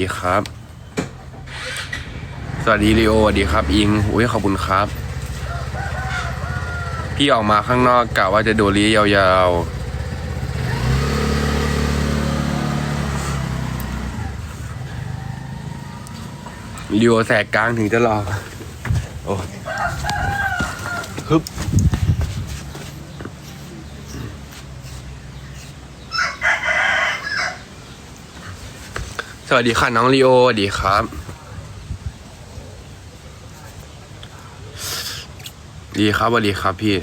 ดีครับ สวัสดีลีโอสวัสดีครับ อิงอุ้ยขอบคุณครับ พี่ออกมาข้างนอกกะว่าจะดูรียาวๆลีโอแสกกลางถึงจะรอโอ้ยฮึบ สวัสดีค่ะน้องลีโอสวัสดีครับ ดีครับสวัสดีครับพี่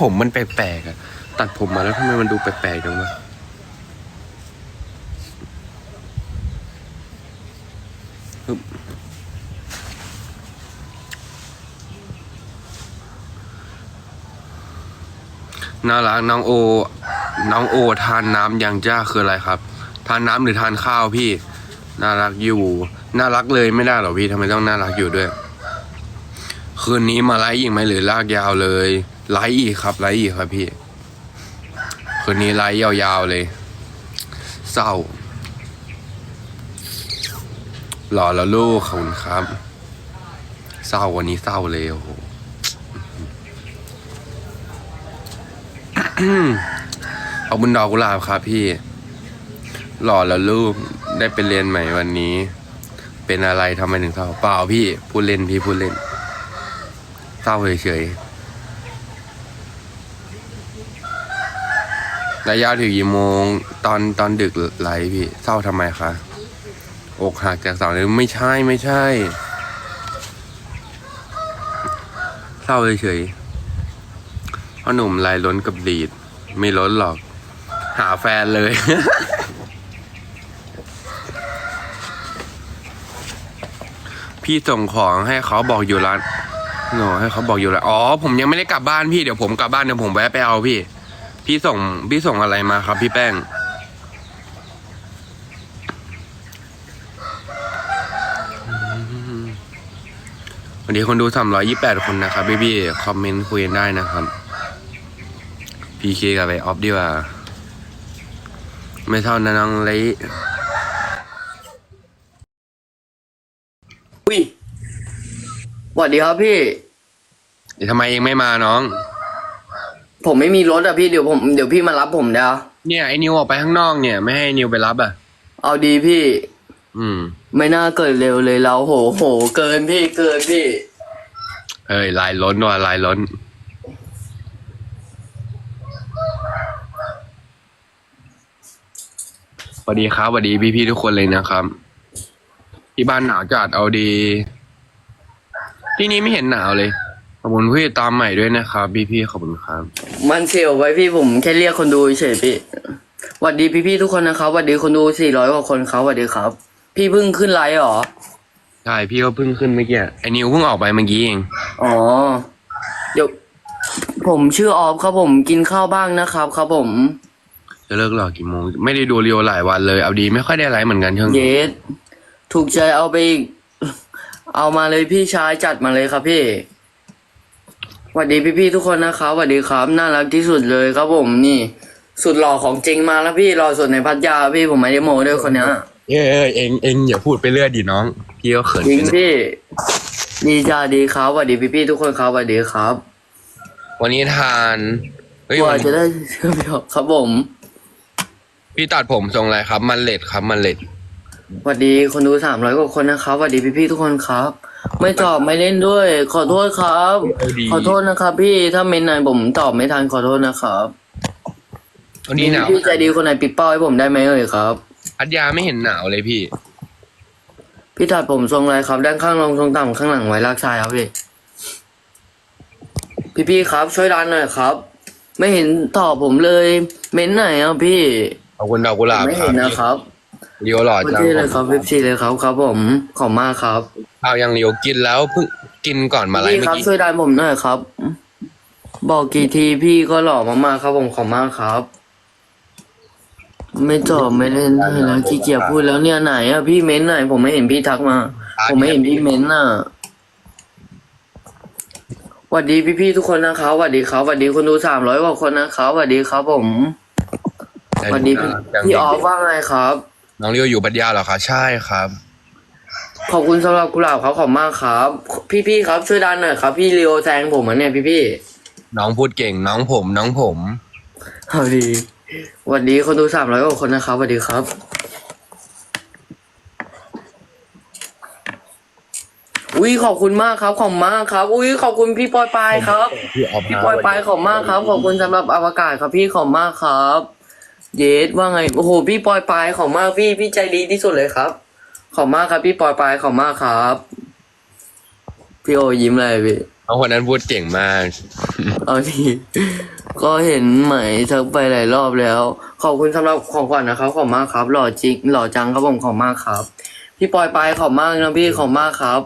ผมมันแปลกๆอะตัดผมมาแล้วทำไมมันดูแปลกๆจังวะน่ารักน้องโอ น้องโอทานน้ำยังจ้าคืออะไรครับ ทานน้ำหรือทานข้าวพี่ น่ารักอยู่ น่ารักเลยไม่ได้หรอพี่ทำไมต้องน่ารักอยู่ด้วย คืนนี้มาไลฟ์อีกไหมหรือลากยาวเลยไลฟ์อีกครับไลฟ์อีกครับพี่ คืนนี้ไลฟ์ยาวๆเลย เศร้าหล่อแล้วลูกขอบคุณครับ เศร้าวันนี้เศร้าเลยโอ้โห ขอบคุณดอกกุหลาบครับพี่ หล่อแล้วลูกได้ไปเรียนใหม่วันนี้ เป็นอะไรทำไมถึงเศร้าเปล่าพี่พูดเล่นพี่พูดเล่นเศร้าเฉยๆระยะถึงกี่โมง ตอนตอนดึกไหลพี่ เศร้าทำไมคะอกหักจากสาวเลยไม่ใช่ไม่ใช่ เศร้าเฉยๆพ่อหนุ่มลายล้นกับดีด ไม่ล้นหรอก หาแฟนเลย พี่ส่งของให้เขาบอกอยู่ร้านโนให้เขาบอกอยู่แล้ว อ๋อ ผมยังไม่ได้กลับบ้านพี่เดี๋ยวผมกลับบ้านเดี๋ยวผมแวะไปเอาพี่ พี่ส่งพี่ส่งอะไรมาครับ พี่แป้ง วันนี้คนดูสามร้อยยี่แปดคนนะครับพี่พี่คอมเมนต์คุยกันได้นะครับ พีเคกับไปออฟดีกว่า ไม่เท่านะน้องเลยอุ้ยสวัสดีครับพี่ทำไมเองไม่มาน้อง ผมไม่มีรถอะพี่เดี๋ยวผมเดี๋ยวพี่มารับผมเดี๋ยวเนี่ยไอ้นิวออกไปข้างนอกเนี่ย ไม่ให้นิวไปรับอะ เอาดีพี่ อืม ไม่น่าเกิดเร็วเลยเราโหโห เกินพี่เกินพี่ เอ้ยลายล้นว่ะลายล้น วัสดีครับสวัสดีพี่ๆทุกคนเลยนะครับ ที่บ้านหนาวจัดเอาดี ที่นี่ไม่เห็นหนาวเลย ขอบคุณพี่ตามใหม่ด้วยนะครับพี่ๆขอบคุณครับ มันเซลไว้พี่ผมแค่เรียกคนดูเฉยพี่สวัสดีพี่ๆทุกคนนะครับสวัสดีคนดูสี่ร้อยกว่าคนครับสวัสดีครับ พี่เพิ่งขึ้นไลฟ์เหรอใช่พี่ก็เพิ่งขึ้นเมื่อกี้ไอ้นิวเพิ่งออกไปเมื่อกี้เองอ๋อเดี๋ยวผมชื่อออฟครับผมกินข้าวบ้างนะครับครับผม จะเลิกหรอกี่โมง ไม่ได้ดูเรียวหลายวันเลย เอาดีไม่ค่อยได้ไลฟ์เหมือนกันช่วงเยนี้สถูกใจเอาไปอีกเอามาเลยพี่ชายจัดมาเลยครับพี่สวัสดีพี่ๆทุกคนนะครับสวัสดีครับ น่ารักที่สุดเลยครับผมนี่ สุดหล่อของจริงมาแล้วพี่รอสุดในพัทยาพี่ผมไม่ได้โมด้วยคนเนี้ยเอ้ยเอ้ยเองเองอย่าพูดไปเรื่อยดิน้อง พี่ก็เขินจริงขึ้นพี่ ดีจ้าดีครับสวัสดีพี่ๆทุกคนครับสวัสดีครับวันนี้ทานเฮ้ยกว่าวันจะได้เชื่อมโยงครับผม พี่ตัดผมทรงอะไรครับ มันเล็ดครับ มันเล็ดสวัสดีคนดูสามร้อยกว่าคนนะครับสวัสดีพี่ๆทุกคนครับ ไม่ตอบไม่เล่นด้วย ขอโทษครับ ขอโทษนะครับ พี่ถ้าเมนไหนผมตอบไม่ทันขอโทษนะครับวันนี้หนาวพี่ใจดีคนไหนปิดเป้าให้ผมได้ไหมเอ่ยครับพัทยาไม่เห็นหนาวเลยพี่ พี่ตัดผมทรงอะไรครับ ด้านข้างลงทรงต่ำข้างหลังไว้ลากชายครับพี่พี่พี่ๆครับ ช่วยดันหน่อยครับ ไม่เห็นตอบผมเลย เม้นไหนอะพี่ ขอบคุณดอกกุหลาบไม่ครัเห็บนนะครับเรียวหล่อโอจังเคเลยครับพี่ซีเลยครับครับผมขอบมากครับข้าวยังเรียวกินแล้วเพิ่งกินก่อนมาไลพี่ฟ์เมื่คอรับกี้ช่วยดันผมหน่อยครับ บอกกี่ทีพี่ก็หล่อมากๆครับผมขอบมากครับ ไม่ตอบไม่เล่นให้แล้วขี้เกียจพูดแล้วเนี่ยไหนอะพี่เม้นไหนผมไม่เห็นพี่ทักมา ผมไม่เห็นพี่เม้นน่ะสวัสดีพี่ๆทุกคนนะครับสวัสดีครับสวัสดีคนดูสามร้อยกว่าคนนะครับสวัสดีครับผมส วัสดีพี่พี่ออฟว่าไงครับ น้องเรียวอยู่ปัญญาเหรอคะใช่ครับ ขอบคุณสำหรับกุหลาบครับขอบคุณมากครับ พี่ๆครับช่วยดันหน่อยครับพี่ลีโอแซงผมอะเนี่ยพี่น้องพูดเก่งน้องผม น้องผมๆเอาดีสวัสดีคนดูสามร้อยกว่าคนนะครับสวัสดีครับอุ้ยขอบคุณมากครับขอบคุณมากครับ อุ้ยขอบคุณพี่ปอยปายครับ พี่ออฟพี่ปอยปายขอบมากครับ ขอบคุณสำหรับอวกาศครับพี่ขอบมากครับ เยสว่าไงโอ้โหพี่ปอยปายขอบมากพี่พี่ใจดีที่สุดเลยครับ ขอบมากครับพี่ปอยปายขอบมากครับ พี่โอยิ้มเลยพี่น้องคนนั้นพูดเก่งมาก เอาทีก็เห็นไหมทักไปหลายรอบแล้ว ขอบคุณสำหรับของขวัญนะครับ ขอบมากครับ หล่อจริงหล่อจังครับผมขอบมากครับ พี่ปอยปายขอบมากนะพี่ขอบมากครับ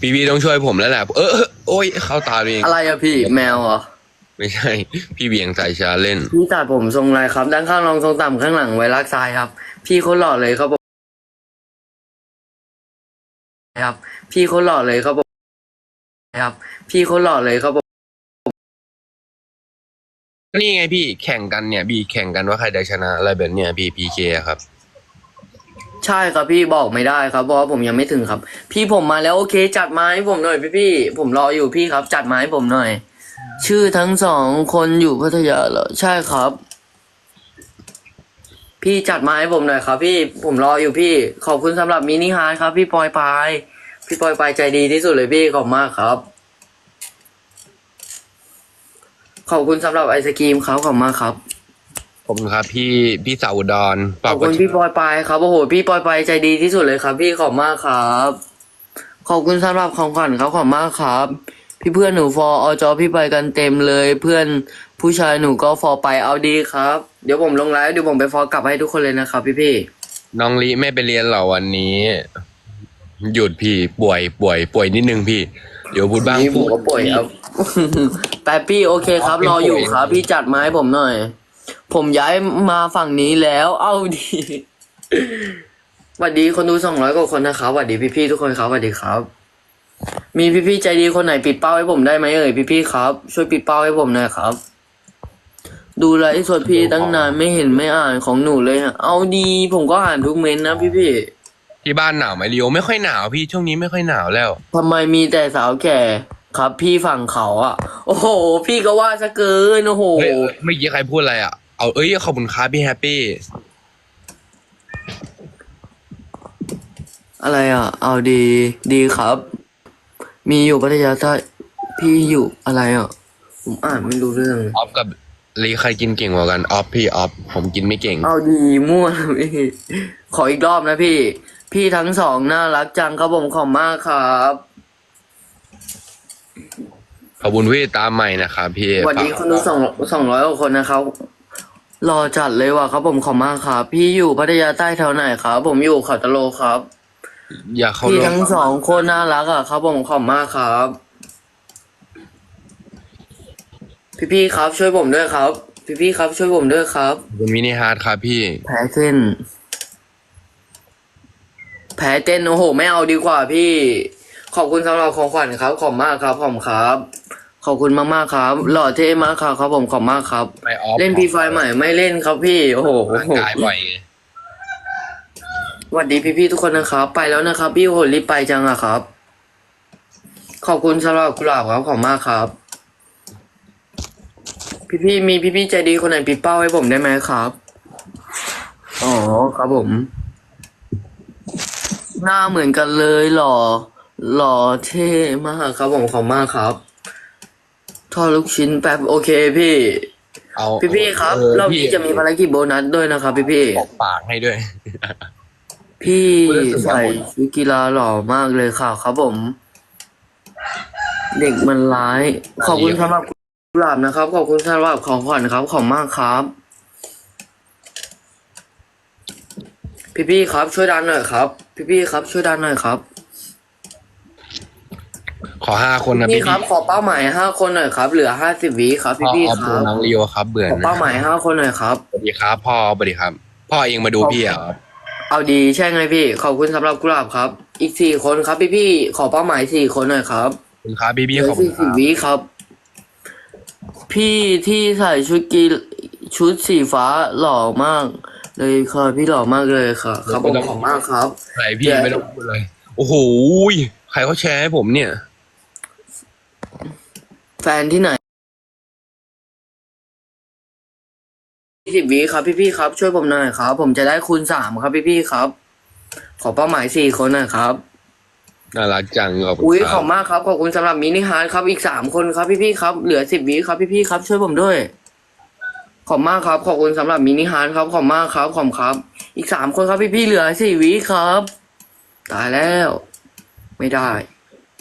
พี่พี่ต้องช่วยผมแล้วแหละเออเออโอ้ยเข้าตาตัวเองอะไรอะพี่แมวเหรอ ไม่ใช่ พี่เบียงสายชาเล่น พี่ตัดผมทรงอะไรครับ ด้านข้างรองทรงต่ำข้างหลังไว้รักซ้ายครับ พี่เขาหล่อเลยครับผมครับ พี่เขาหล่อเลยครับผมครับ พี่เขาหล่อเลยครับผมนี่ไงพี่แข่งกันเนี่ยพี่แข่งกันว่าใครจะชนะอะไรแบบเนี้ยพี่พีเคครับ ใช่ครับพี่บอกไม่ได้ครับเพราะว่าผมยังไม่ถึงครับ พี่ผมมาแล้วโอเค จัดไมาให้ผมหน่อยพี่พี่ๆผมรออยู่พี่ครับ จัดไมาให้ผมหน่อย ชื่อทั้งสองคนอยู่พัทยาเหรอ ใช่ครับ พี่จัดไมาให้ผมหน่อยครับ พี่ผมรออยู่พี่ ขอบคุณสำหรับมินิฮาร์ดครับ พี่ปอยปายพี่ปอยปายใจดีที่สุดเลยพี่ขอบคุณมากครับ ขอบคุณสำหรับไอศกรีมครับขอบคุณมากครับขอบคุณครับพี่พี่สาวอุดรขอบคุณพี่ปอยปายครับโอ้โหพี่ปอยปายใจดีที่สุดเลยครับ พี่ขอบมากครับ ขอบคุณสำหรับของขวัญครับขอบมากครับ พี่เพื่อนหนูฟออจอพี่ไปกันเต็มเลย เพื่อนผู้ชายหนูก็ฟอไปเอาดีครับ เดี๋ยวผมลงไลฟ์เดี๋ยวผมไปฟอกลับให้ทุกคนเลยนะครับ พี่พี่น้องลิไม่ไปเรียนเหรอวันนี้ หยุดพี่ป่วยป่วยป่วยนิดนึงพี่ เดี๋ยวพูดบ้างนี่ผพูมด ก็ป่วยครับแปปปี้โอเคครับ รออยู่ครับ พี่จัดมาให้ผมหน่อย ผมย้ายมาฝั่งนี้แล้ว เอาดีสวัสดีคนดูสองร้อยกว่าคนนะครับสวัสดีพี่ๆทุกคนครับสวัสดีครับ มีพี่ๆใจดีคนไหนปิดเป้าให้ผมได้ไหมเอ่ยพี่ๆครับ ช่วยปิดเป้าให้ผมหน่อยครับ ดูไลฟ์สดพี่ตั้งนานไม่เห็นไม่อ่านของหนูเลยฮะเอาดีผมก็อ่านทุกเมนต์นะพี่ๆที่บ้านหนาวไหมลิโอไม่ค่อยหนาวพี่ช่วงนี้ไม่ค่อยหนาวแล้วทำไมมีแต่สาวแก่ครับ พี่ฝั่งเขาอะ โอ้โห พี่ก็ว่าซะเกินโอ้โห เฮ้ยเมื่อกี้ใครพูดอะไรอะเอาเอ้ยขอบคุณครับพี่แฮปปี้อะไรอะ เอาดีดีครับ มีอยู่พัทยาใต้พี่อยู่อะไรอะ ผมอ่านไม่รู้เรื่องเลยออฟกับลีใครกินเก่งกว่ากันออฟพี่ออฟผมกินไม่เก่ง เอาดีมั่วนะพี่ ขออีกรอบนะพี่ พี่ทั้งสองน่ารักจังครับผมขอบมากครับขอบคุณพี่ตามใหม่นะครับพี่สวัสดีคนดูสองสองร้อยกว่าคนนะครับรอจัดเลยว่ะครับผมขอบมากครับ พี่อยู่พัทยาใต้แถวไหนครับ ผมอยู่เขาตะโลครับ อยากเข้าพี่ร่วมทั้งสองคนน่ารักอะครับผมขอบมากครับ พี่พี่ๆครับ ช่วยผมด้วยครับ พี่พี่ๆครับ ช่วยผมด้วยครับขอบคุณมินิฮาร์ดครับพี่ แผลเส้นแผลเต้นโอ้โหไม่เอาดีกว่าพี่ ขอบคุณสำหรับของขวัญครับ ขอบมากครับขอบคุณครับ ขอบคุณมากมากๆครับ หล่อเท่มากครับครับผมขอบมากครับไปออฟเล่นพีไฟใหม่ไม่เล่นครับพี่ โอ้โหร่างกายบ่อยไงส วัสดีพี่ๆทุกคนนะครับ ไปแล้วนะครับ พี่โอ้โหรีบไปจังอะครับ ขอบคุณสำหรับกุหลาบครับขอบมากครับ พี่ๆมีพี่ๆใจดีคนไหนปิดเป้าให้ผมได้ไหมครับอ๋อครับผม หน้าเหมือนกันเลยหล่อหล่อเท่มากครับผมขอบมากครับทอดลูกชิ้นแป๊บโอเคพี่เอาพี่ๆครับออเราพี่จะมีภารกิจโบนัสด้วยนะครับพี่ๆบอกปากให้ด้วย พี่รู้สึกว่าใส่ชุดกีฬาหล่อมากเลยค่ะครับผม เด็กมันร้าย ขอบคุณสำหรับกุหลาบนะครับ ขอบคุณสำหรับของขวัญครับ ขอบมากครับ พี่ๆครับ ช่วยดันหน่อยครับ พี่ๆครับ ช่วยดันหน่อยครับ ขอห้าคนนะพี่พี่ครับ ขอเป้าหมายห้าคนหน่อยครับ เหลือห้าสิบวิครับพ่อพี่ออฟๆคดูรับน้องลีโอครับ เบื่อขอนะเป้าหมายห้าคนหน่อยครับ สวัสดีครับ พ่อสวัสดีครับ พ่อเองมาดูพี่เหรอ เอาดีใช่ไงพี่ ขอบคุณสำหรับกุหลาบครับ อีกสี่คนครับพี่ๆขอเป้าหมายสี่คนหน่อยครับขอบคุณครับพี่เหพี่ลืขออบคุณสี่คสิบรับวิครับ พี่ที่ใส่ชุดกีชุดสีฟ้าหล่อมาก เลยค่ะพี่หล่อมากเลยค่ะครับผมขอบคุณมากครับใครพี่เดี๋ยวไม่ต้องพูดเลยโอ้โหยใครเขาแชร์ให้ผมเนี่ย แฟนที่ไหน สิบวิครับพี่ๆครับ ช่วยผมหน่อยครับ ผมจะได้คูณสามครับพี่ๆครับ ขอเป้าหมายสี่คนหน่อยครับน่ารักจังขอบคุณอุ้ยคขรัอบบมากครับขอบคุณสำหรับมินิฮาร์ดครับอีกสามคนครับพี่ๆครับเหลือสิบวิครับพี่ๆครับ ช่วยผมด้วย ขอบมากครับขอบคุณสำหรับมินิฮาร์ดครับขอบมากครับขอบครับ อีกสามคนครับพี่ๆเหลือสี่วิครับ ตายแล้ว ไม่ได้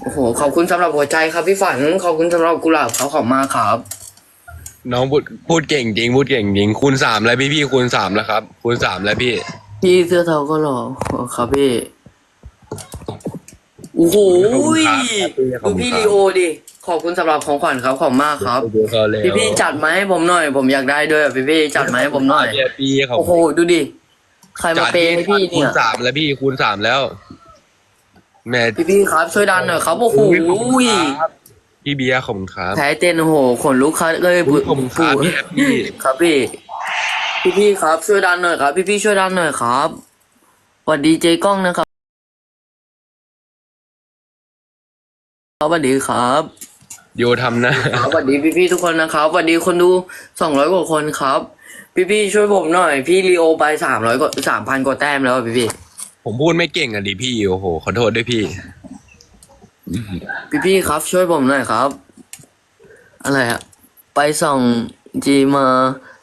โอ้โหขอบคุณสำหรับหัวใจครับพี่ฝันขอบคุณสำหรับกุหลาบครับขอบมากครับ น้องพูดพูดเก่งจริง พูดเก่งจริง คูณสามแล้วพี่พี่คูณสามแล้วครับ คูณสามแล้วพี่ พี่เสื้อเทาก็หล่อครับพี่โอ้โหขอบคุณครับขอบดูคุณครับพี่ลีโอดิขอบคุณสำหรับของขวัญครับขอบมากครับ ดูเขาแล้วพี่พี่จัดมาให้ผมหน่อย ผมอยากได้ด้วยพี่พี่จัดมาให้ผมหน่อย พี่พี่เขาโอ้โหดูดิใครมาเปย์ให้พี่คูเนี่ณยสามแล้วพี่คูณสามแล้วแม่พี่พี่ครับช่วยดันหน่อยครับโอ้โหขอบคุณครับ พี่เบียร์ขอบคุณครับแพ้เต้นโอ้โหขนลุกครับเลยขอบคุณครับพี่แฮปปี้ ครับพี่ พี่พี่ครับช่วยดันหน่อยครับ พี่พี่ช่วยดันหน่อยครับสวัสดีเจกล้องนะครับสวัสดีครับโยทำนะครับสวัสดีพี่ๆทุกคนนะครับสวัสดีคนดูสองร้อยกว่าคนครับ พี่ๆช่วยผมหน่อย พี่ลีโอไปสามร้อยกว่าสามพันกว่าแต้มแล้วอะพี่ผมพูดไม่เก่งอะดิพี่โอ้โหขอโทษด้วยพี่ ๆพี่ๆครับช่วยผมหน่อยครับ อะไรอะไปส่องจีมา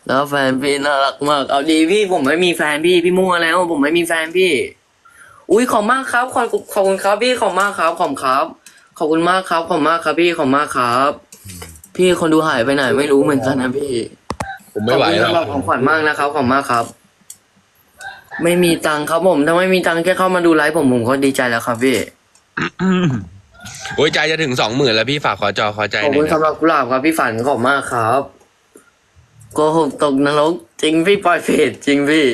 แล้วแฟนพี่น่ารักมาก เอาดีพี่ผมไม่มีแฟนพี่พี่มั่วแล้ว ผมไม่มีแฟนพี่ อุ้ยขอบมากครับขอบขอบคุณครับพี่ขอบมากครับขอบคุณครับขอบคุณมากครับขอบมากครับพี่ขอบมากครับ พี่คนดูหายไปไหนไม่รู้เหมือนกันนะพี่ผมไม่ไหวขอบคุณแล้วสำหรับของขวัญมากนะครับขอบคุณมากครับ ไม่มีตังค์ครับผมถ้าไม่มีตังค์แค่เข้ามาดูไลฟ์ผมผมก็ดีใจแล้วครับพี่ โอ้ยใจจะถึงสองหมื่นแล้วพี่ฝากขอจอขอใจขอบหน่คุอณยนะสำหรับกุหลาบครับพี่ฝันขอบคุณมากครับโกหกตกนรกจริงพี่ปล่อยเพจจริงพี่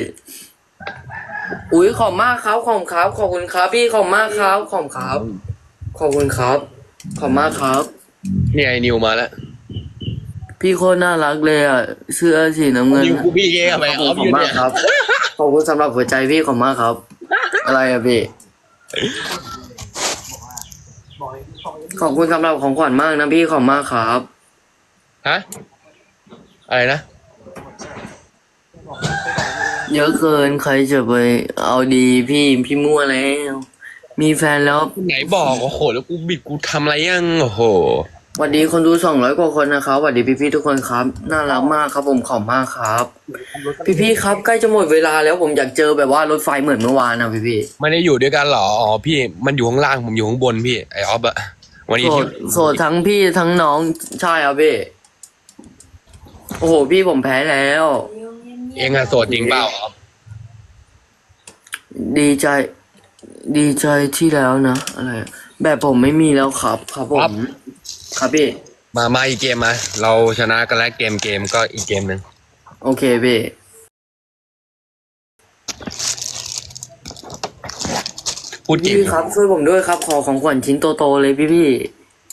อุ้ยขอบมากครับขอบคุณครับขอบคุณครับ พี่ขอบมากครับขอบคุณครับขอบคุณครับ ขอบมากครับนี่ไอ้นิวมาแล้วพี่โคตรน่ารักเลยอะเสื้อสีน้ำเงินนิวกูพี่เก้ไปขอออบคุอณยู่มาเนี่กยครับขอบคุณสำหรับหัวใจพี่ขอบคุณมากครับ อะไรอะพี่ ขอบคุณสำหรับของขวัญมากนะพี่ขอบคุณมากครับ ฮะ อะไรนะ เยอะเกินใครจะไปเอาดีพี่พี่มั่วแล้ว มีแฟนแล้ว ไหนบอกโอ้โห แล้วกูบิดกูทำอะไรยัง โอ้โห สวัสดีคนดูสองร้อยกว่าคนนะครับสวัสดีพี่พี่ๆทุกคนครับ น่ารักมากครับผมขอบมากครับ พี่พี่ๆครับใกล้จะหมดเวลาแล้วผมอยากเจอแบบว่ารถไฟเหมือนเมื่อวานนะพี่พี่ไม่ได้อยู่ด้วยกันเหรออ๋อพี่มันอยู่ข้างล่างผมอยู่ข้างบนพี่ไอออฟอะวันๆนี้โสที่ดโสดทั้งพี่ทั้งน้องใช่ครับพี่โอ้โหพี่ผมแพ้แล้ว เองอะโสดจริงเปล่าออฟดีใจ ดีใจที่แล้วนะอะไรอะแบบผมไม่มีแล้วครับ ครับผม ครับพี่ มามาอีกเกมมา เราชนะกันแล้วเกมเกมก็อีกเกมหนึ่งโอเคพี่พูดเก่งพี่ครับช่วยผมด้วยครับขอของขวัญชิ้นโตๆเลยพี่พี่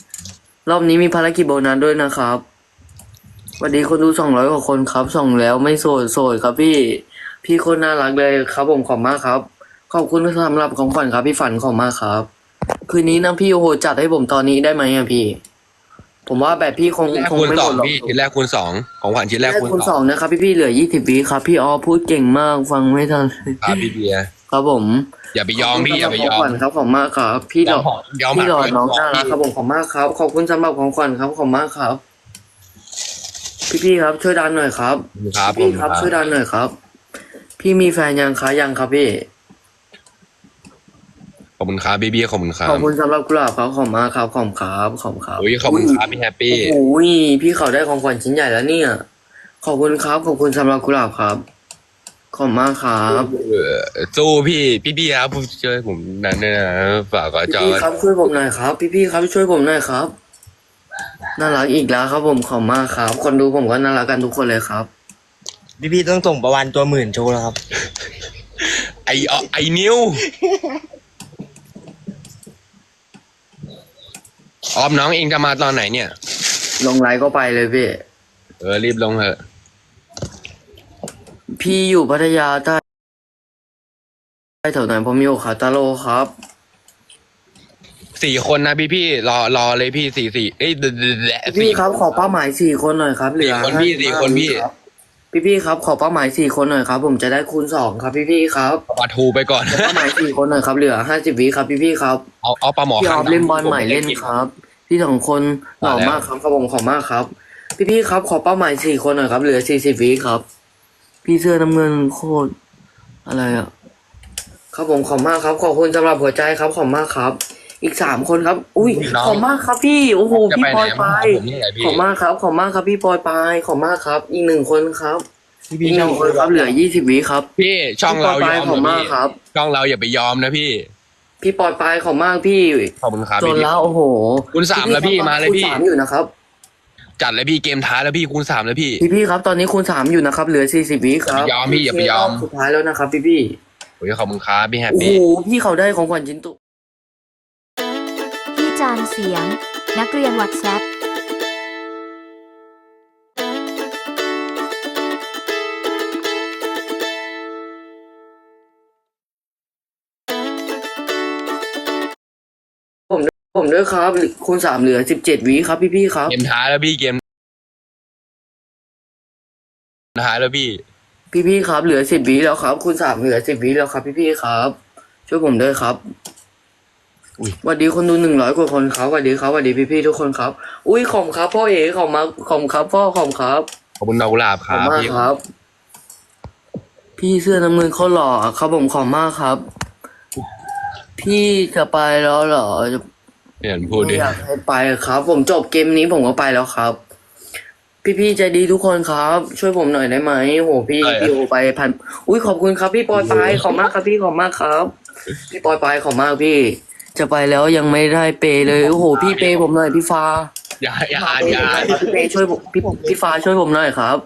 ๆรอบนี้มีภารกิจโบนัสด้วยนะครับสวัสดีคนดูสองร้อยกว่าคนครับส่องแล้วไม่โสดโสดครับพี่ พี่คนน่ารักเลยครับผมขอบมากครับ ขอบคุณสำหรับของขวัญครับพี่ฝันขอบมากครับ คืนนี้นะพี่โอ้โหจัดให้ผมตอนนี้ได้ไหมอะพี่ ผมว่าแบบพี่คงแรกคงคูณไม่สหอมงดหรอกพี่ชิ้นแรกคูณสองของขวัญชิ้นแรกแรกคูณคูณสสององนะครับ พี่พี่ๆเหลือยี่สิบวิครับ พี่ออพูดเก่งมากฟังไม่ทันครับพี่เบียร์ครับผมอย่าไปยอมพี่อย่าไปยอขบมคุณครับขอบมากครับ พี่ดอกยอมพี่หลอดน้องหัน่ากรักครับผมขอบมากครับ ขอบคุณสำหรับของขวัญครับขอบมากครับ พี่พี่ๆครับช่วยดันหน่อยครับ ครับผพี่มครับช่วยดันหน่อยครับ พี่มีแฟนยังคะยังครับพี่ ขอบคุณครับพี่เบียร์ขอบคุณครับขอบคุณสำหรับกุหลาบครับขอบมากครับขอบคุณครับขอบคุณครับโอ้ยขอบคุณครับพี่แฮปปี้โอ้ยพี่เขาได้ของขวัญชิ้นใหญ่แล้วเนี่ย ขอบคุณครับขอบคุณสำหรับกุหลาบครับ ขอบคุณมากครับเออสู้พี่พี่เบียร์ครับช่วยผมนั่นด้วยนะฝากขอจอพี่ๆครับช่วยผมหน่อยครับ พี่พี่ๆครับช่วยผมหน่อยครับน่ารักอีกแล้วครับผมขอบคุณมากครับ คนดูผมก็น่ารักกันทุกคนเลยครับ พี่พี่ต้องส่งประวันตัวหมื่นโชว์แล้วครับ ไอเอาไอนิว ออมน้องเองจะมาตอนไหนเนี่ย ลงไลน์ก็ไปเลยพี่ เออรีบลงเถอะ พี่อยู่พัทยาใต้ใต้แถวไหนผมอยู่ขาตาโลครับ สี่คนนะพี่พี่รอรอเลยพี่สี่สี่เอ้ยเดเดเดพี่สี่ ครับขอเป้าหมายสี่คนหน่อยครับเหลือสี่คนพี่55สี่คนพี่รับพี่พี่ครับขอเป้าหมายสี่คนหน่อยครับ ผมจะได้คูณสองครับพี่พี่ครับปลาทูไปก่อน เป้าหมายสี่คนหน่อยครับเหลือห้าสิบวิครับพี่พี่ครับเอาเอาปลาหมอพี่ออฟข้างเล่นบอลใหม่เล่นครับ พี่สองคนหล่อมากครับครับผมขอบมากครับ พี่พี่ครับขอเป้าหมายสี่คนหน่อยครับ เหลือสี่สิบวิครับ พี่เสื้อน้ำเงินโคตรอะไรอะครับผมขอบมากครับขอบคุณสำหรับหัวใจครับขอบมากครับ อีกสามคนครับ อุ้ยขอบมากครับพี่โอ้โหจะพี่ไปปไหนอยมาปายผมนี่แหละพี่ ขอบมากครับขอบมากครับพี่ปอยปายขอบมากครับ อีกหนึ่งคนครับพี่อีพี่กหนึ่งคนครับ เหลือยี่สิบวิครับพี่ช่องเราพี่ปยยอมขอบนะมากพี่ครับ ช่องเราอย่าไปยอมนะพี่ พี่ปอยปายขอบมากพี่ขอบคุณครับจนพี่ แล้วโอ้โหคุณสามแล้วพี่มาเลยพี่ คูณสามอยู่นะครับ จัดเลยพี่เกมท้ายแล้วพี่คูณสามแล้วพี่ พี่พี่ครับตอนนี้คูณสามอยู่นะครับ เหลือสี่สิบวิครับอย่าไปยอมพี่อย่าไปยอมรบสุดท้ายแล้วนะครับ พี่พี่โอ้ยขอบคุณครับพี่แฮปโอ้โหปี้ พี่เขาได้ของขวัญชิ้นโตุพี่จานเสียง นักเรียนวัดแซบ ผมด้วยครับคูณสามเหลือสิบเจ็ดวิครับ พี่พี่ครับ เกมท้ายแล้วพี่เกมท้ายแล้วพี่ พี่พี่ครับ เหลือสิบวิแล้วครับคูณสามเหลือสิบวิแล้วครับ พี่พี่ครับ ช่วยผมด้วยครับอุ๊ย สวัสดีคนดูหนึ่งร้อยกว่าคนครับสวัสดีครับสวัสดีพี่พี่ๆทุกคนครับ อุ้ยขอบครับ พ่อเอ๋ขอบมาขอบครับ พ่อขอบครับ ขอบคุณดอกกุหลาบคขอบรับมากพี่ครับ พี่เสื้อน้ำเงินเขาหล่อครับผมขอบมากครับ พี่จะไปแล้วเหรอจะ เปลี่ยนพูดดิไม่อยากให้ไปครับ ผมจบเกมนี้ผมก็ไปแล้วครับ พี่ๆใจดีทุกคนครับ ช่วยผมหน่อยได้ไหมโหพี่พี่โอไปพันอุ้ยขอบคุณครับ พี่ปอยปายขอบมากครับพี่ขอบมากครับ พี่ปอยปายขอบมากพี่ จะไปแล้วยังไม่ได้เปย์เลยโอ้โห พี่เปย์ผมหน่อยพี่ฟ้าอย่าอย่าพี่อย่าพี่เปย์ช่วยผมพี่พี่ฟ้าช่วยผมหน่อยครับ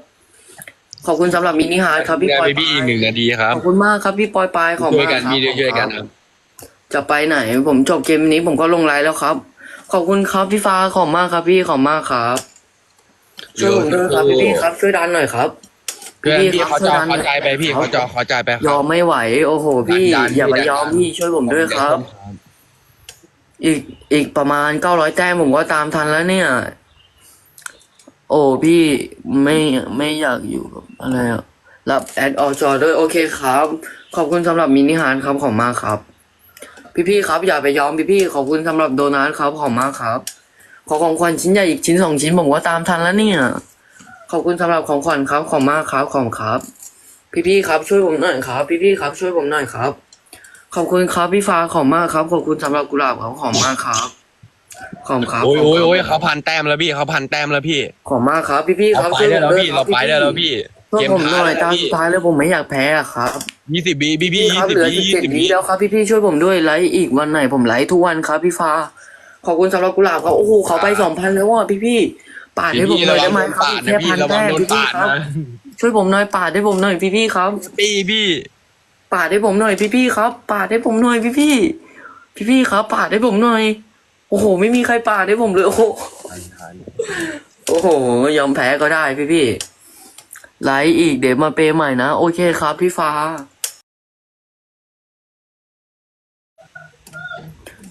ขอบคุณสำหรับมินิฮาร์ดครับพี่ได้ปอยไปพี่อีกหนึ่งนาทีครับขอบคุณมากครับพี่ปอยปายขอบช่วยมากกันครับพี่ช่วยกันครับ จะไปไหน ผมจบเกมนี้ผมก็ลงไลน์แล้วครับ ขอบคุณครับพี่ฟ้าขอบมากครับพี่ขอบมากครับช่วยผมด้วยครับพี่พี่ครับช่วยดันหน่อยครับเพื่อนพี่ครับเขาช่วยจอดันหเขาน่อยใจไปพี่เขาจอเขาใจไปคยรัอบมไม่ไหว โอ้โห พี่ดันๆอย่าไปพี่ดันๆยอมพี่ช่วยผมด้วยครับ อีกอีกประมาณเก้าร้อยแต้มผมก็ตามทันแล้วเนี่ย โอ้พี่ไม่ไม่อยากอยู่กับอะไรอะรับแอดออจอด้วยโอเคครับ ขอบคุณสำหรับมินิฮาร์ดครับขอบมากครับ พี่ๆครับอย่าไปยอมพี่ๆขอบคุณสำหรับโดนัทครับขอบมากครับ ขอของขวัญชิ้นใหญ่อีกชิ้นสองชิ้นผมก็ตามทันแล้วเนี่ย ขอบคุณสำหรับของขวัญครับขอบมากครับขอบคุณครับ พี่ๆครับช่วยผมหน่อยครับ พี่ๆครับ ช่วยผมหน่อยครับ ขอบคุณครับพี่ฟ้าขอบมากครับ ขอบคุณสำหรับกุหลาบครับขอบมากครับขอบครับโอ้ยขบโอ้ยครับโอ้ยเขาพันแต้มแล้วพี่เขาพันแต้มแล้วพี่ขอบมากครับ พี่ๆคเรารับไปช่วยได้ผมแล้วด้วยพี่คเราบไปได้แล้วพี่ช่วย เกมผมหท้าน่อยยตาแล้วพี่สุดท้ายแล้วผมไม่อยากแพ้อะครับยี่สิบบีพี่พี่พี่ครับยี่สิบเหลือบีสิบยี่เจ็ดสิบวิบีแล้วครับพี่ๆช่วยผมด้วยไลฟ์อีกวันไหนผมไลฟ์ทุกวันครับพี่ฟ้าขอบคุณสำหรับกุหลาบครับโอ้โหเขาไปสองพันแล้วว่ะพี่ๆปาดให้ผมพี่หน่ระอยวัได้งไหมโดนครับปาดอีกนะแค่พี่พันระวัแต้งมโดนพี่ปาดๆครับนะช่วยผมหน่อยปาดให้ผมหน่อยพี่ๆครับตีพี่ปาดให้ผมหน่อยพี่ๆครับ ปาดให้ผมหน่อยพี่ๆพี่ๆครับ ปาดให้ผมหน่อย โอ้โห ไม่มีใครปาดให้ผมเลยโอ้โหโอ้โหยอมแพ้ก็ได้พี่ๆ ไลฟ์อีกเดี๋ยวมาเปย์ใหม่นะ โอเคครับพี่ฟ้า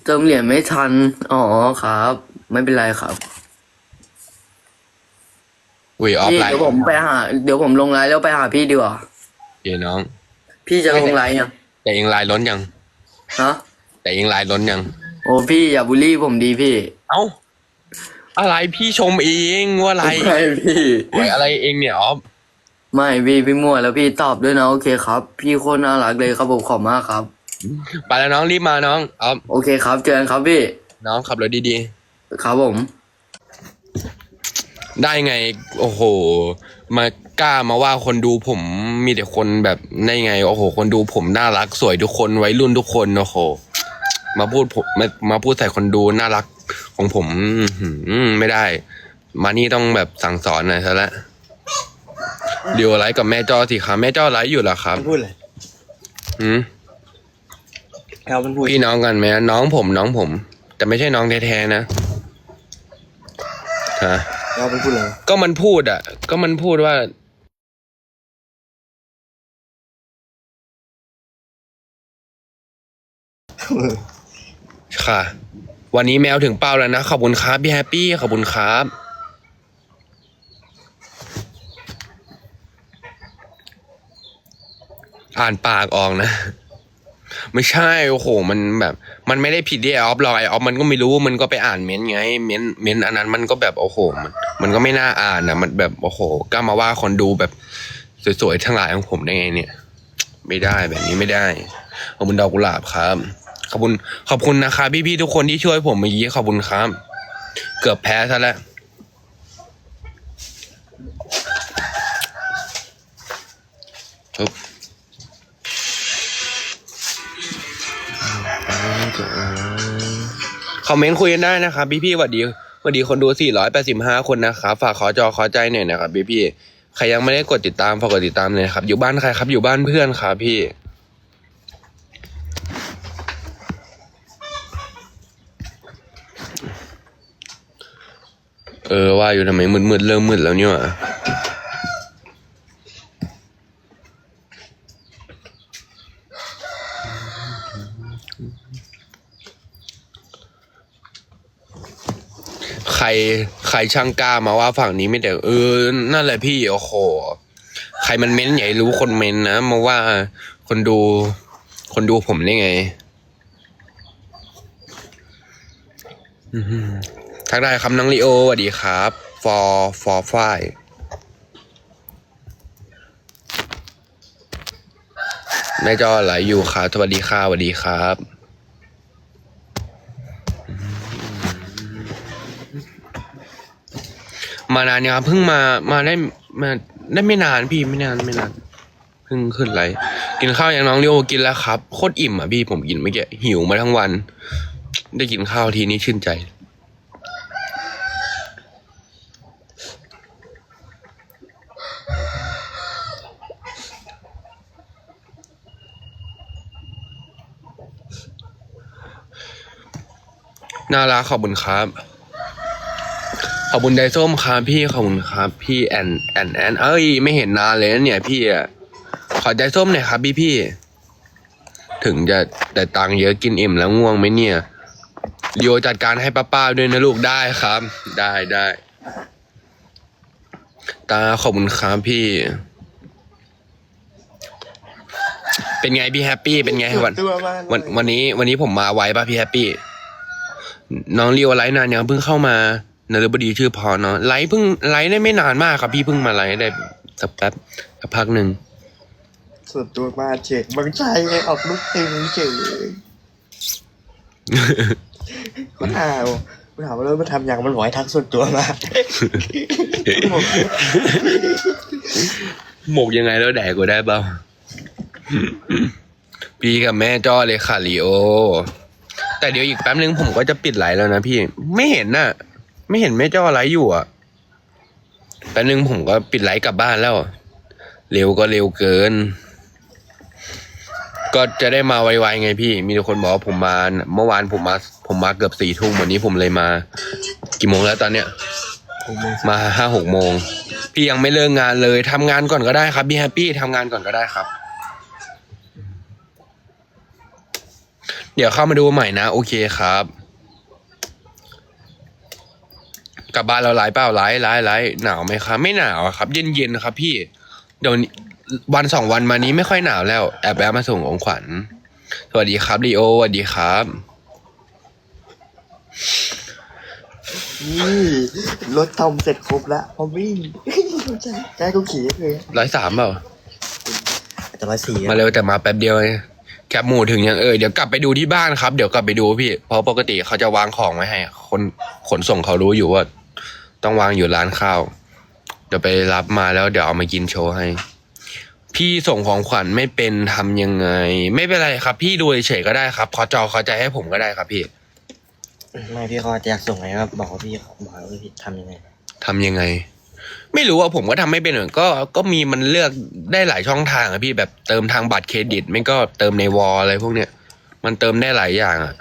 เติมเหรียญไม่ทัน อ๋อครับ ไม่เป็นไรครับอุ้ยออฟพี่ไลน์เดี๋ยวผมไปหา เดี๋ยวผมลงไลน์แล้วไปหาพี่ดีกว่าเดี๋ยวน้อง พี่จะลงไลน์ยังแต่เองไลน์ล้นยัง ฮะ แต่เองไลน์ล้นยัง โอ้พี่อย่าบูลลี่ผมดีพี่เอ้า อะไรพี่ชมเองว่าอะไรไม่พี่ไว้อะไรเองเนี่ยออฟ ไม่พี่พี่มั่วแล้วพี่ตอบด้วยนะโอเคครับ พี่โคตรน่ารักเลยครับผมขอบมากครับ ไปแล้วน้องรีบมาน้องออฟโอเคครับเจอกันครับพี่น้องขับรถดีครับผม ๆ ได้ไง โอ้โห มากล้ามาว่าคนดูผมมีแต่คนแบบได้ไง โอ้โห คนดูผมน่ารักสวยทุกคนวัยรุ่นทุกคนโอ้โห มาพูดผมมามาพูดใส่คนดูน่ารักของผมอื้อหือไม่ได้ มานี่ต้องแบบสั่งสอนหน่อยซะแล้ว เดียวไลกับแม่จอสิครับแม่จอไลอยู่เหรครับพูดเลยหืมแอลมันพูดพี่น้องกันไหมน้องผมน้องผม แต่ไม่ใช่น้องแท้ๆนะฮะแอลมันพูดเลยก็มันพูดอะ ก็มันพูดว่าค่ะ วันนี้แมวถึงเป้าแล้วนะ ขอบคุณครับพี่แฮปปี้ขอบคุณครับ อ่านปากออกนะ ไม่ใช่โอ้โหมันแบบ มันไม่ได้ผิดที่ไอออฟหรอกไอออฟมันก็ไม่รู้มันก็ไปอ่านเม้นไง เม้นเม้นอันนั้นมันก็แบบโอ้โห มันมันก็ไม่น่าอ่านนะมันแบบโอ้โหกล้ามาว่าคนดูแบบสวยๆทั้งหลายของผมได้ไงเนี่ย ไม่ได้แบบนี้ไม่ได้ขอบคุณดอกกุหลาบครับ ขอบคุณขอบคุณนะครับพี่ๆทุกคนที่ช่วยผมเมื่อกี้ขอบคุณครับ เกือบแพ้ซะแล้วปึ๊บ คอมเมนต์คุยกันได้นะครับพี่ๆสวัสดีสวัสดีคนดู 485 คนนะครับฝากขอจอขอใจหน่อยนะครับพี่ๆใครยังไม่ได้กดติดตามฝากกดติดตามเลยครับ อยู่บ้านใครครับอยู่บ้านเพื่อนครับพี่เออว่าอยู่ทำไมมืดๆเริ่มมืดแล้วเนี่ยว่ะใค รใครช่างกล้ามาว่าฝั่งนี้ไม่แต่เออนั่นแหละพี่โอ้โหใครมันเม้นใหญ่รู้คนเม้นนะมาว่าคนดู คนดูผมได้ไงทักได้ครับน้องลีโอสวัสดีครับ ฟอร์ฟอร์ฝ้ายในจอไหลอยู่ครับสวัสดีค่ะสวัสดีครับ มานานยังครับเพิ่งมามาได้มาได้ไม่นานพี่ไม่นานไม่นานเพิ่งขึ้นไลฟ์กินข้าวอยังน้องเลีโอกินแล้วครับโคตรอิ่มอะพี่ผมกินเมื่อกี้หิวมาทั้งวัน ได้กินข้าวทีนี้ชื่นใจน่ารักขอบคุณครับ อบคุณไดส้มครับพี่ขอบคุณครับพี่แอนแอนแอนเอ้ยไม่เห็นนานเลยนะเนี่ยพี่อะขอไดส้มหน่อยครับพี่พี่ถึงจะแต่ตังค์เยอะกินอิ่มแล้วง่วงไหมเนี่ยเดียวจัดการให้ป้าป้าๆด้วยนะลูกได้ครับ ได้ได้ตาขอบคุณครับพี่ เป็นไงพี่แฮปปี้เป็นไงวันตัวมากวันวันนี้วันนี้ผมมาไวป่ะพี่แฮปปี้น้องเรียวไลฟ์นานยังเพิ่งเข้ามา นรบดีชื่อพอเนาะไลฟ์เพิ่งไลฟ์ได้ไม่นานมากครับ พี่เพิ่งมาไลฟ์ได้สักแป๊บสักพักหนึ่งส่วนตัวมากเฉยบางใจไงออกลูกตึงเฉยมันอ้าวมันถามว่าแล้วมันทำอย่างมันหวอยทักส่วนตัวมาบอกหมกยังไงแล้วแดกกูได้เปล่าพี่กับแม่จ้อเลยค่ะลีโอ แต่เดี๋ยวอีกแป๊บนึงผมก็จะปิดไลฟ์แล้วนะพี่ ไม่เห็นน่ะ ไม่เห็นแม่จ้อไลฟ์อยู่อะแป๊บนึงผมก็ปิดไลฟ์กลับบ้านแล้ว เร็วก็เร็วเกิน ก็จะได้มาไวๆไงพี่ มีแต่คนบอกว่าผมมา เมื่อวานผมมา ผมมาเกือบสี่ทุ่มวันนี้ผมเลยมา กี่โมงแล้วตอนเนี้ยมาห้าหกโมง พี่ยังไม่เลิกงานเลยทำงานก่อนก็ได้ครับพี่แฮปปี้ทำงานก่อนก็ได้ครับ เดี๋ยวเข้ามาดูใหม่นะ โอเคครับ กลับบ้านเราไลฟ์เปล่าไลฟ์ไลฟ์ไลฟ์หนาวไหมครับ ไม่หนาวอะครับ เย็นเย็นๆครับ พี่เดี๋ยวนี้วันสองวันมานี้ไม่ค่อยหนาวแล้วแอบแอบมาส่งของขวัญสวัสดีครับลีโอสวัสดีครับนี่รถทำเสร็จครบแล้วพอวิ่งใจกูขี่เลยร้อยสามเปล่าแต่ร้อยสี่มาเร็วแต่มาแป๊บเดียวเองแคปหมูถึงยังเออเดี๋ยวกลับไปดูที่บ้านครับ เดี๋ยวกลับไปดูพี่ เพราะปกติเขาจะวางของไว้ให้ คนขนส่งเขารู้อยู่ว่า ต้องวางอยู่ร้านข้าว เดี๋ยวไปรับมาแล้วเดี๋ยวเอามากินโชว์ให้ พี่ส่งของขวัญไม่เป็นทำยังไง ไม่เป็นไรครับ พี่ดูเฉยๆก็ได้ครับขอจอขอใจให้ผมก็ได้ครับพี่ไม่พี่เขาจะอยากส่งไงครับบอกว่าพี่เขาบอกว่าพี่ทำยังไงทำยังไง ไม่รู้ว่าผมก็ทำไม่เป็นเหมือนก็ก็มีมันเลือกได้หลายช่องทางอะพี่แบบเติมทางบัตรเครดิต ไม่ก็เติมในวอลอะไรพวกเนี้ยมันเติมได้หลายอย่างอะ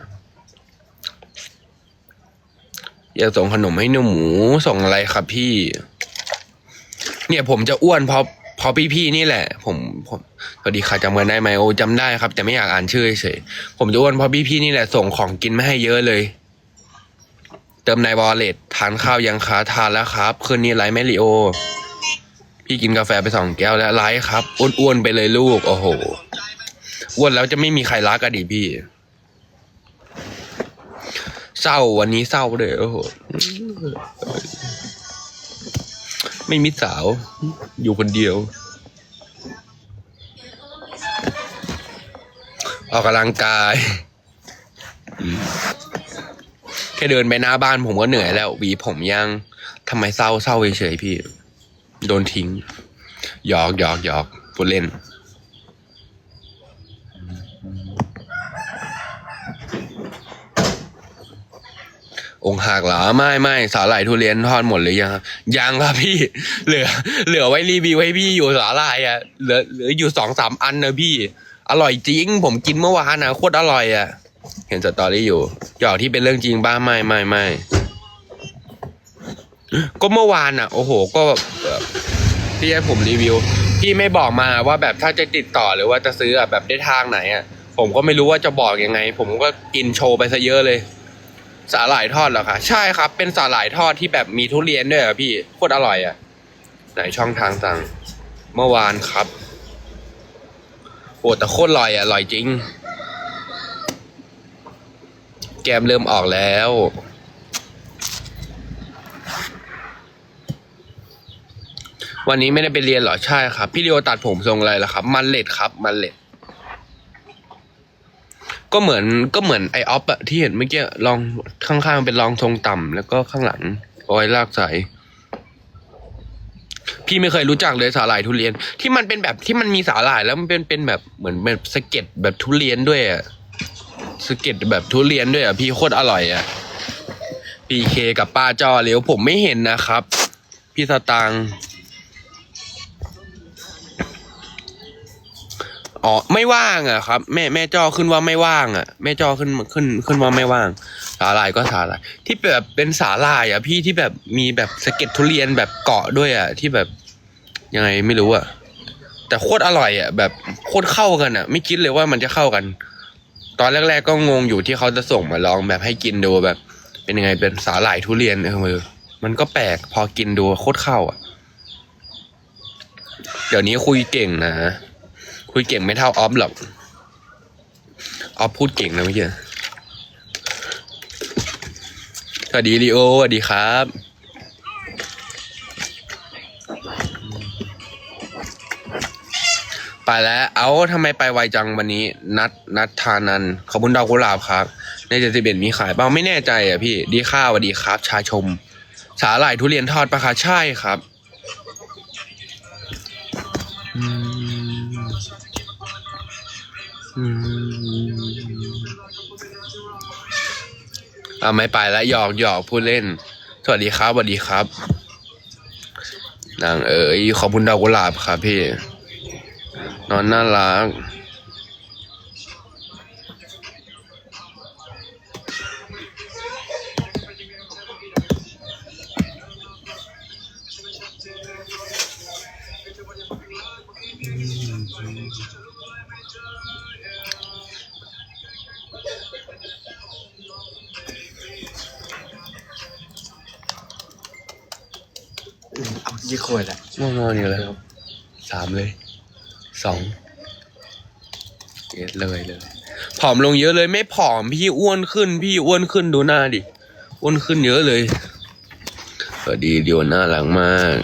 อยากส่งขนมให้หนูหมูส่งอะไรครับพี่ เนี่ยผมจะอ้วนเพราะเพราะพี่ๆนี่แหละ ผมผมสวัสดีค่ะจำกันได้ไหมโอ้จำได้ครับ แต่ไม่อยากอ่านชื่อเฉยผมจะอ้วนเพราะพี่ๆนี่แหละ ส่งของกินมาให้เยอะเลย เติมในวอลเล็ตทานข้าวยังคะทานแล้วครับคืนนี้ไลฟ์ไมลิโอ พี่กินกาแฟไปสองแก้วแล้วไลฟ์ครับอ้วนๆไปเลยลูก โอ้โหอ้วนแล้วจะไม่มีใครรักกันดิพี่ เศร้าวันนี้เศร้าเลยโอ้โหไม่มีสาว อยู่คนเดียว ออกกำลังกาย แค่เดินไปหน้าบ้านผมก็เหนื่อยแล้วหวีผมยังทำไมเศร้าเศร้าเฉยๆพี่ โดนทิ้งหยอกหยอกหยอกพูดเล่น องหักเหรอไม่ไม่สาหร่ายทุเรียนทอดหมดหรือยังครับยังครับพี่ เหลือ เหลือไว้รีวิวให้พี่อยู่สาหร่ายอะเหลือเหลืออยู่สองสามอันนะพี่ อร่อยจริง ผมกินเมื่อวานนะโคตรอร่อยอะ เห็นสตอรี่อยู่หยอกที่เป็นเรื่องจริงบ้างไม่ไม่ไม่ก็เมื่อวานอะ โอ้โห ก็แบบพี่ให้ผมรีวิว พี่ไม่บอกมาว่าแบบถ้าจะติดต่อหรือว่าจะซื้ออะแบบได้ทางไหนอะผมก็ไม่รู้ว่าจะบอกยังไง ผมก็กินโชว์ไปซะเยอะเลย สาหร่ายทอดเหรอคะใช่ครับ เป็นสาหร่ายทอดที่แบบมีทุเรียนด้วยเหรอพี่โคตรอร่อยอะไหนช่องทางสั่งเมื่อวานครับโอ้แต่โคตรอร่อยอะอร่อยจริง แกมเริ่มออกแล้ววันนี้ไม่ได้ไปเรียนเหรอใช่ครับ พี่เรียวตัดผมทรงอะไรล่ะครับ มันเล็ดครับ มันเล็ด ก็เหมือนก็เหมือนไอออฟอะที่เห็นเมื่อกี้ลองข้างๆเป็นรองทรงต่ำแล้วก็ข้างหลังเอาไว้ลากสายพี่ไม่เคยรู้จักเลยสาหร่ายทุเรียน ที่มันเป็นแบบที่มันมีสาหร่ายแล้วมันเป็นเป็นแบบเหมือนแบบสเก็ดแบบทุเรียนด้วยอะสเก็ดแบบทุเรียนด้วยอะพี่โคตรอร่อยอะพีเคกับป้าจอเหลียวผมไม่เห็นนะครับ พี่สตางค์ อ๋อไม่ว่างอะครับ แม่แม่จอขึ้นว่าไม่ว่างอะ แม่จอขึ้นขึ้นขึ้นว่าไม่ว่าง สาหร่ายก็สาหร่าย ที่แบบเป็นสาหร่ายอะพี่ที่แบบมีแบบสเก็ดทุเรียนแบบเกาะด้วยอะที่แบบยังไงไม่รู้อะแต่โคตรอร่อยอะแบบโคตรเข้ากันอะ ไม่คิดเลยว่ามันจะเข้ากัน ตอนแรก ๆ ก็งงอยู่ที่เขาจะส่งมาลองแบบให้กินดูแบบ เป็นยังไงเป็นสาหร่ายทุเรียนเออมันก็แปลกพอกินดูโคตรเข้าอะ เดี๋ยวนี้คุยเก่งนะ คุยเก่งไม่เท่าออฟหรอกออฟพูดเก่งนะเมื่อกี้สวัสดีลีโอสวัสดีครับไปแล้ว เอาทำไมไปไวจังวันนี้ นัดนัดทานันขอบคุณดาวกุหลาบครับ ในเจ็ดสิบเอ็ดมีขายเปล่าไม่แน่ใจอะพี่ ดีข้าวสวัสดีครับ ชาชม สาหร่ายทุเรียนทอดปะคะใช่ครับ อืมเอาไม่ไปแล้วหยอกหยอกพูดเล่น สวัสดีครับสวัสดีครับ นางเอ๋ยขอบคุณดาวกุหลาบครับพี่ นอนน่ารัก อืมเอากี่ขวดอะง่วงนอนอยู่แล้วสามเลยสองเอ็ดเลยเลยผอมลงเยอะเลยไม่ผอมพี่อ้วนขึ้น พี่อ้วนขึ้นดูหน้าดิอ้วนขึ้นเยอะเลยสวัสดีเดียวน่ารักมาก